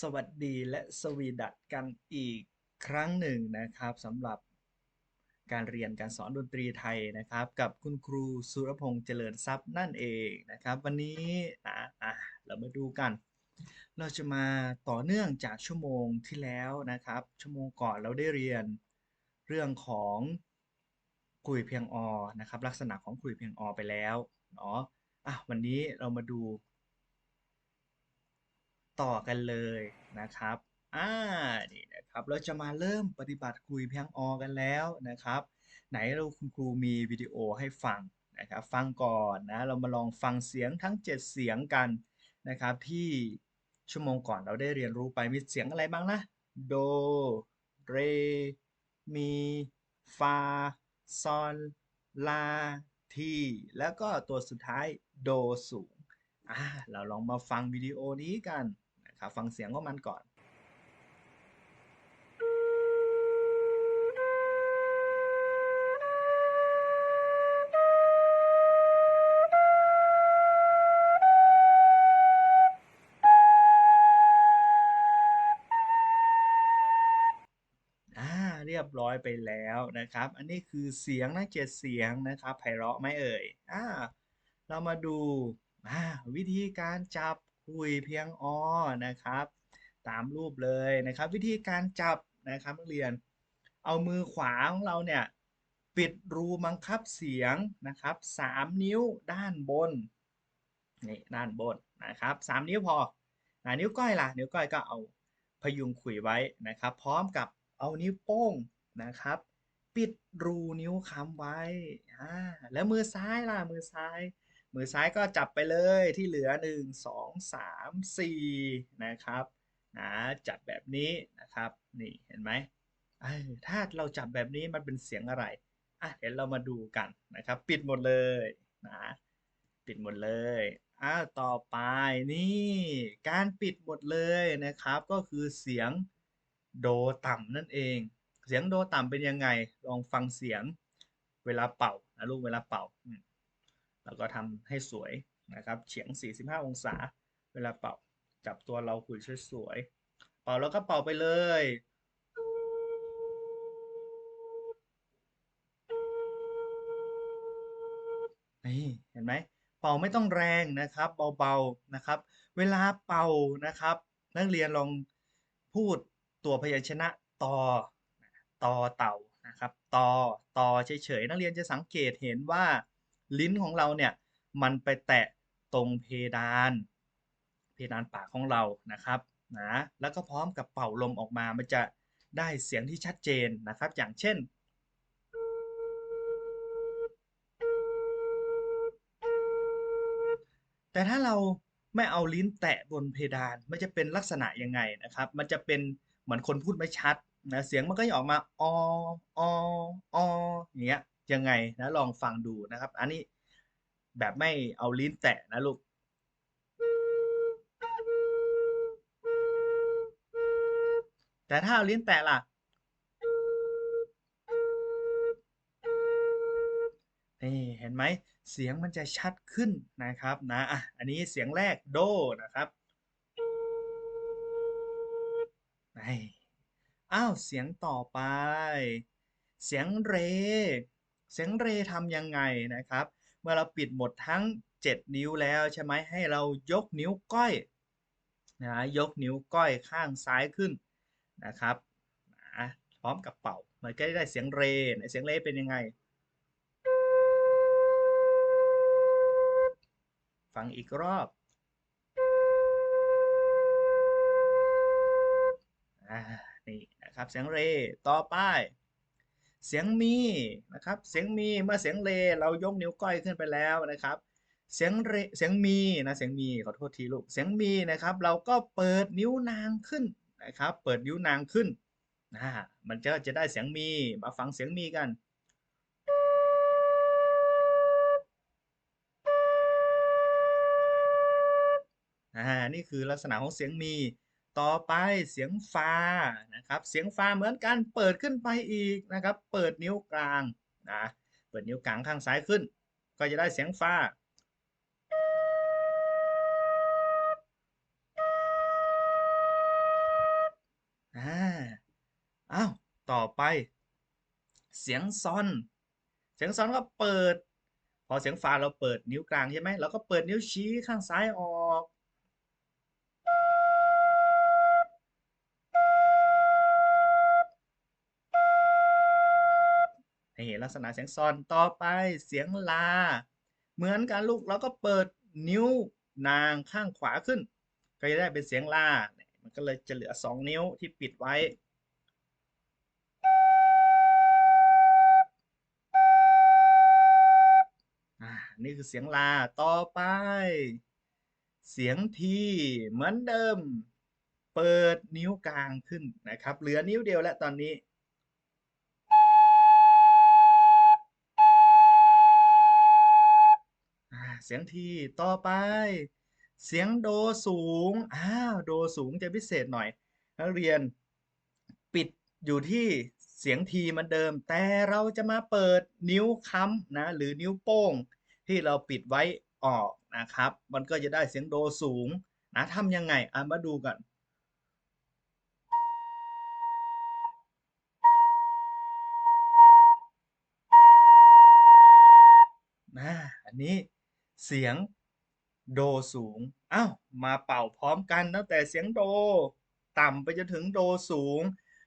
สวัสดีและสวีดัสกันอีกครั้งหนึ่งนะครับสำหรับการเรียนการสอนดนตรีไทยนะครับ กับคุณครูสุรพงษ์เจริญทรัพย์นั่นเองนะครับ วันนี้อะอะเรามาดูกัน เราจะมาต่อเนื่องจากชั่วโมงที่แล้วนะครับ ชั่วโมงก่อนเราได้เรียนเรื่องของคุยเพียงอนะครับ ลักษณะของคุยเพียงอไปแล้วเนาะอะวันนี้เรามาดู ต่อกันเลยนะครับอ่านี่นะครับเราจะมาเริ่มปฏิบัติคุยเพียงอกันแล้วนะครับ ไหนเราคุณครูมีวิดีโอให้ฟังนะครับฟังก่อนนะเรามาลองฟังเสียงทั้ง 7 เสียงกันนะครับ ที่ชั่วโมงก่อนเราได้เรียนรู้ไปมีเสียงอะไรบ้างนะโดเรมีฟาซอนลาทีแล้วก็ตัวสุดท้ายโดสูงอ่าเราลองมาฟังวิดีโอนี้กัน ครับฟังเสียงของมันก่อนอาเรียบร้อยไปแล้วนะครับ อันนี้คือเสียงทั้งเจ็ดเสียงนะครับไพเราะไหมเอ่ยอ่าเรามาดูอ่าวิธีการจับ คุยเพียงอ้อนะครับ ตามรูปเลยนะครับ วิธีการจับนะครับนักเรียน เอามือขวาของเราเนี่ยปิดรูบังคับเสียงนะครับสามนิ้วด้านบนนี่ด้านบนนะครับสามนิ้วพออ่านิ้วก้อยล่ะนิ้วก้อยก็เอาพยุงขุยไว้นะครับ พร้อมกับเอานิ้วโป้งนะครับ ปิดรูนิ้วค้ำไว้อ่าแล้วมือซ้ายล่ะมือซ้าย มือซ้ายก็จับไปเลยที่เหลือ 1 2 3 4 นะครับนะจับแบบนี้นะครับนี่เห็นไหมถ้าเราจับแบบนี้มันเป็นเสียงอะไรอะเดี๋ยวเรามาดูกันนะครับ ปิดหมดเลยนะปิดหมดเลยอ้าวต่อไปนี่การปิดหมดเลยนะครับ ก็คือเสียงโดต่ำนั่นเอง เสียงโดต่ำเป็นยังไง ลองฟังเสียงเวลาเป่านะลูกเวลาเป่าอืม แล้วก็ทำให้สวยนะครับเฉียง 45 องศา เวลาเป่าจับตัวเราคุยสวยๆเป่าแล้วก็เป่าไปเลยนี่เห็นไหมเป่าไม่ต้องแรงนะครับเบาๆนะครับ เวลาเป่านะครับ นักเรียนลองพูดตัวพยัญชนะตอตอเต่านะครับตอตอเฉยๆนักเรียนจะสังเกตเห็นว่า ลิ้นของเราเนี่ยมันไปแตะตรงเพดาน เพดานปากของเรานะครับนะแล้วก็พร้อมกับเป่าลมออกมามันจะได้เสียงที่ชัดเจนนะครับ อย่างเช่นแต่ถ้าเราไม่เอาลิ้นแตะบนเพดานมันจะเป็นลักษณะยังไงนะครับ มันจะเป็นเหมือนคนพูดไม่ชัดนะเสียงมันก็จะออกมาอออออย่างเงี้ย ยังไงนะลองฟังดูนะครับ อันนี้แบบไม่เอาลิ้นแตะนะลูกแต่ถ้าเอาลิ้นแตะล่ะนี่เห็นไหมเสียงมันจะชัดขึ้นนะครับนะอะอันนี้เสียงแรกโดนะครับนี่อ้าวเสียงต่อไป เสียงเร เสียงเรทำยังไงนะครับ เมื่อเราปิดหมดทั้ง 7 นิ้วแล้วใช่ไหมให้เรายกนิ้วก้อยนะยกนิ้วก้อยข้างซ้ายขึ้นนะครับนะพร้อมกับเป่ามันก็ได้เสียงเรเสียงเรเป็นยังไง ฟังอีกรอบอนี่นะครับเสียงเรต่อไป เสียงมีนะครับ เสียงมีเมื่อเสียงเรเรายกนิ้วก้อยขึ้นไปแล้วนะครับ เสียงเรเสียงมีนะเสียงมีขอโทษทีลูกเสียงมีนะครับ เราก็เปิดนิ้วนางขึ้นนะครับ เปิดนิ้วนางขึ้นนะมันจะจะได้เสียงมีมาฟังเสียงมีกันอ่านี่คือลักษณะของเสียงมี ต่อไปเสียงฟานะครับเสียงฟาเหมือนกันเปิดขึ้นไปอีกนะครับ เปิดนิ้วกลางนะเปิดนิ้วกลางข้างซ้ายขึ้น ก็จะได้เสียงฟาอ้าวต่อไป เสียงซอน เสียงซอนก็เปิด พอเสียงฟาเราเปิดนิ้วกลางใช่ไหมเราก็เปิดนิ้วชี้ข้างซ้ายออก เห็นลักษณะเสียงซอนต่อไปเสียงลา เหมือนกันลูกเราก็เปิดนิ้วนางข้างขวาขึ้น ก็จะได้เป็นเสียงลา มันก็เลยจะเหลือ 2 นิ้วที่ปิดไว้อ่านี่คือเสียงลา ต่อไป เสียงทีเหมือนเดิม เปิดนิ้วกลางขึ้นนะครับ เหลือนิ้วเดียวแล้วตอนนี้ เสียงทีต่อไป เสียงโดสูงอ้าวโดสูงจะพิเศษหน่อยนักเรียนปิดอยู่ที่เสียงทีมันเดิม แต่เราจะมาเปิดนิ้วค้ำนะหรือนิ้วโป้ง ที่เราปิดไว้ออกนะครับ มันก็จะได้เสียงโดสูงนะทำยังไงอะมาดูกันนะอันนี้ เสียงโดสูงอ้าวมาเป่าพร้อมกันตั้งแต่เสียงโด ต่ำไปจนถึงโดสูง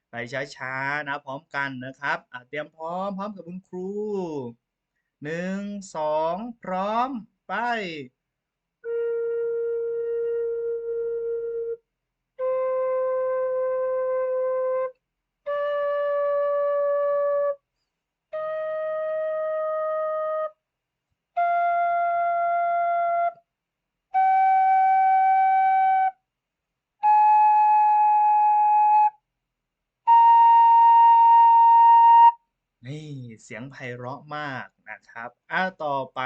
ไปช้าๆนะพร้อมกันนะครับเตรียมพร้อมพร้อมกับคุณครูหนึ่งสองพร้อมไป ไพเราะมากนะครับอ่าต่อไป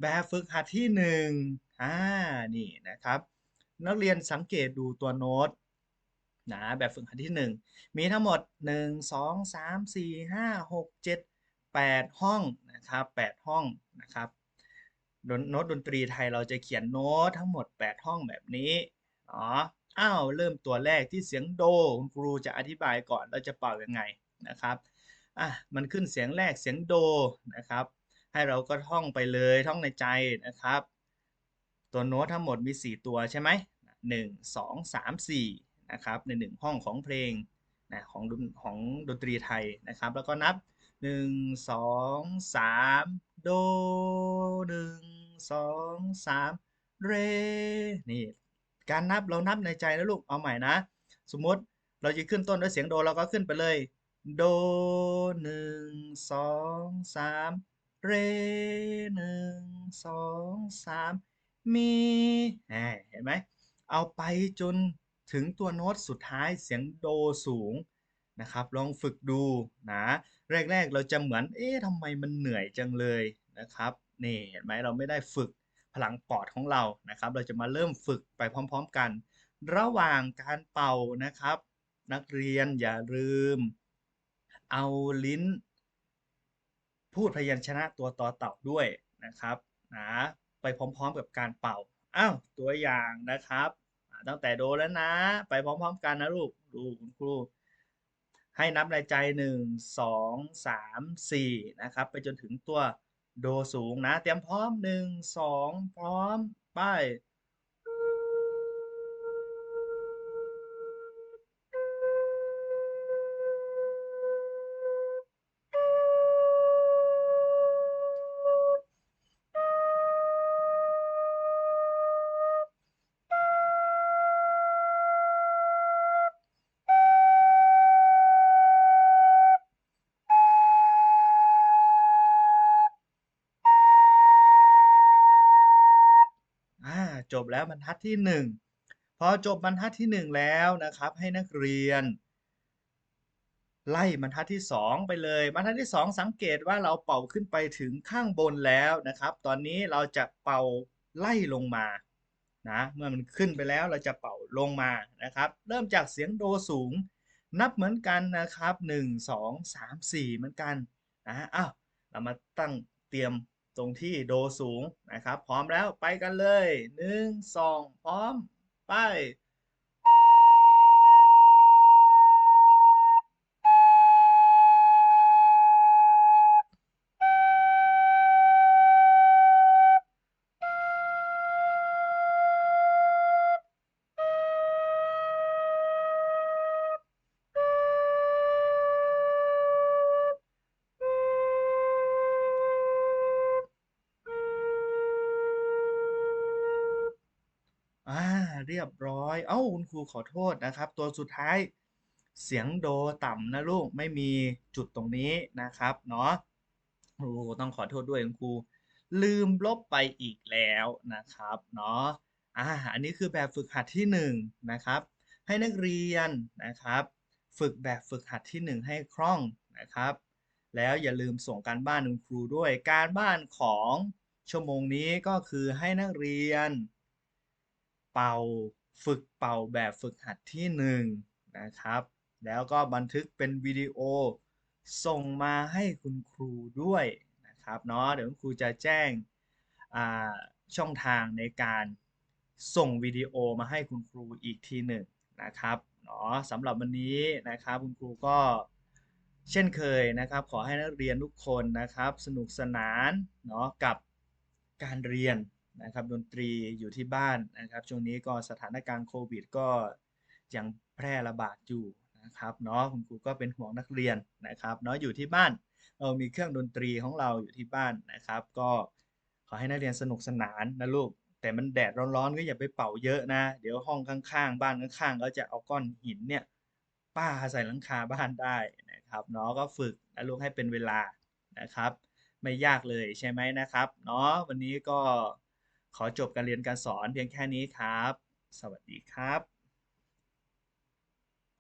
แบบฝึกหัดที่หนึ่งอ่านี่นะครับ นักเรียนสังเกตดูตัวโน้ตนะแบบฝึกหัดที่หนึ่งมีทั้งหมด1 2 3 4 5 6 7 8ห้องนะครับ8ห้องนะครับโน้ตดนตรีไทยเราจะเขียนโน้ตทั้งหมด 8 ห้องแบบนี้อ๋ออ้าว เริ่มตัวแรกที่เสียงโดคุณครูจะอธิบายก่อนเราจะเป่ายังไงนะครับ อะมันขึ้นเสียงแรกเสียงโดนะครับ ให้เราก็ท่องไปเลยท่องในใจนะครับ ตัวโน้ตทั้งหมดมี 4 ตัวใช่ไหมหนึ่งสองสามสี่นะครับในหนึ่งห้องของเพลงนะของดนของดนตรีไทยนะครับ แล้วก็นับ 1 2 3 โด 1 2 3 เร นี่ การนับเรานับในใจนะลูก เอาใหม่นะ สมมติเราจะขึ้นต้นด้วยเสียงโดเราก็ขึ้นไปเลย โดหนึ่งสองสามเรหนึ่งสองสามมีเห็นไหมเอาไปจนถึงตัวโน้ตสุดท้ายเสียงโดสูงนะครับ ลองฝึกดูนะแรก ๆ เราจะเหมือนเอ๊ะทำไมมันเหนื่อยจังเลยนะครับนี่เห็นไหมเราไม่ได้ฝึกพลังปอดของเรานะครับ เราจะมาเริ่มฝึกไปพร้อม ๆ กัน ระหว่างการเป่านะครับ นักเรียนอย่าลืม เอาลิ้น พูดพยัญชนะตัวต่อเต่าด้วยนะครับนะไปพร้อมๆกับการเป่าอ้าวตัวอย่างนะครับ ตั้งแต่โดแล้วนะ ไปพร้อมๆกันนะลูกดูคุณครูให้นับในใจ 1 2 3 4 นะครับ ไปจนถึงตัวโดสูงนะ เตรียมพร้อม 1 2 พร้อม ไป จบแล้วบรรทัดที่ 1 พอจบบรรทัดที่ 1 แล้วนะครับ ให้นักเรียน ไล่บรรทัดที่ 2 ไปเลย บรรทัดที่ 2 สังเกตว่าเราเป่าขึ้นไปถึงข้างบนแล้วนะครับ ตอนนี้เราจะเป่าไล่ลงมานะเมื่อมันขึ้นไปแล้วเราจะเป่าลงมานะครับ เริ่มจากเสียงโดสูง นับเหมือนกันนะครับ 1 2 3 4 เหมือนกันนะอ้าวเรามาตั้งเตรียม ตรงที่โดสูงนะครับ พร้อมแล้วไปกันเลย 1 2 พร้อม ไป เอ้าคุณครูขอโทษนะครับ ตัวสุดท้ายเสียงโดต่ำนะลูกไม่มีจุดตรงนี้นะครับเนาะครูต้องขอโทษด้วยคุณครูลืมลบไปอีกแล้วนะครับเนาะอ่าอันนี้คือแบบฝึกหัดที่หนึ่งนะครับให้นักเรียนนะครับ ฝึกแบบฝึกหัดที่หนึ่งให้คล่องนะครับ แล้วอย่าลืมส่งการบ้านคุณครูด้วยการบ้านของชั่วโมงนี้ก็คือให้นักเรียน เป่า ฝึกเป่าแบบฝึกหัดที่หนึ่งนะครับ แล้วก็บันทึกเป็นวิดีโอส่งมาให้คุณครูด้วยนะครับเนาะเดี๋ยวคุณครูจะแจ้งช่องทางในการส่งวิดีโอมาให้คุณครูอีกทีหนึ่งนะครับเนาะสำหรับวันนี้นะครับคุณครูก็เช่นเคยนะครับ ขอให้นักเรียนทุกคนนะครับ สนุกสนานเนาะกับการเรียน นะครับดนตรีอยู่ที่บ้านนะครับช่วงนี้ก็สถานการณ์โควิดก็ยังแพร่ระบาดอยู่นะครับเนาะคุณครูก็เป็นห่วงนักเรียนนะครับเนาะอยู่ที่บ้านเรามีเครื่องดนตรีของเราอยู่ที่บ้านนะครับ ก็ขอให้นักเรียนสนุกสนานนะลูกแต่มันแดดร้อนๆก็อย่าไปเป่าเยอะนะ เดี๋ยวห้องข้างๆ บ้านข้างๆ ก็จะเอาก้อนหินเนี่ยป้าใส่หลังคาบ้านได้นะครับเนาะก็ฝึกนะลูกให้เป็นเวลานะครับ ไม่ยากเลยใช่ไหมนะครับเนาะวันนี้ก็ ขอจบการเรียนการสอนเพียงแค่นี้ครับ สวัสดีครับ